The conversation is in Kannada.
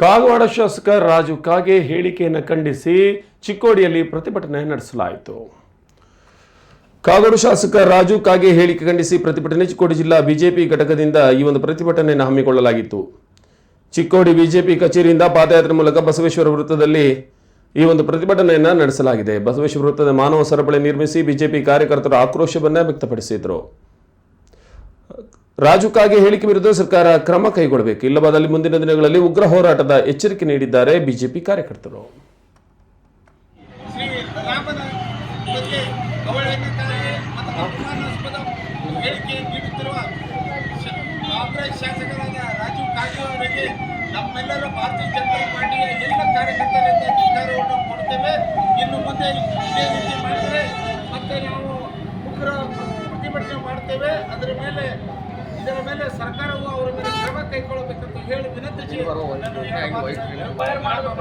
ಕಾಗವಾಡ ಶಾಸಕ ರಾಜು ಕಾಗೆ ಹೇಳಿಕೆಯನ್ನು ಖಂಡಿಸಿ ಚಿಕ್ಕೋಡಿಯಲ್ಲಿ ಪ್ರತಿಭಟನೆ ನಡೆಸಲಾಯಿತು. ಕಾಗೋಡು ಶಾಸಕ ರಾಜು ಕಾಗೆ ಹೇಳಿಕೆ ಖಂಡಿಸಿ ಪ್ರತಿಭಟನೆ, ಚಿಕ್ಕೋಡಿ ಜಿಲ್ಲಾ ಬಿಜೆಪಿ ಘಟಕದಿಂದ ಈ ಒಂದು ಪ್ರತಿಭಟನೆಯನ್ನು ಹಮ್ಮಿಕೊಳ್ಳಲಾಗಿತ್ತು. ಚಿಕ್ಕೋಡಿ ಬಿಜೆಪಿ ಕಚೇರಿಯಿಂದ ಪಾದಯಾತ್ರೆ ಮೂಲಕ ಬಸವೇಶ್ವರ ವೃತ್ತದಲ್ಲಿ ಈ ಒಂದು ಪ್ರತಿಭಟನೆಯನ್ನು ನಡೆಸಲಾಗಿದೆ. ಬಸವೇಶ್ವರ ವೃತ್ತದ ಮಾನವ ಸರಪಳಿ ನಿರ್ಮಿಸಿ ಬಿಜೆಪಿ ಕಾರ್ಯಕರ್ತರು ಆಕ್ರೋಶವನ್ನು ವ್ಯಕ್ತಪಡಿಸಿದರು. ರಾಜು ಕಾಗೆ ಹೇಳಿಕೆ ವಿರುದ್ಧ ಸರ್ಕಾರ ಕ್ರಮ ಕೈಗೊಳ್ಳಬೇಕು. ಇಲ್ಲವಾದಲ್ಲಿ ಮುಂದಿನ ದಿನಗಳಲ್ಲಿ ಉಗ್ರ ಹೋರಾಟದ ಎಚ್ಚರಿಕೆ ನೀಡಿದ್ದಾರೆ ಬಿಜೆಪಿ ಕಾರ್ಯಕರ್ತರು. ಮಾಡ್ತೇವೆ. ಅದರ ಮೇಲೆ ಇದರ ಮೇಲೆ ಸರ್ಕಾರವು ಅವರ ಮೇಲೆ ಕ್ರಮ ಕೈಗೊಳ್ಳಬೇಕಂತ ಹೇಳಿ ವಿನಂತಿ ಮಾಡಬೇಕು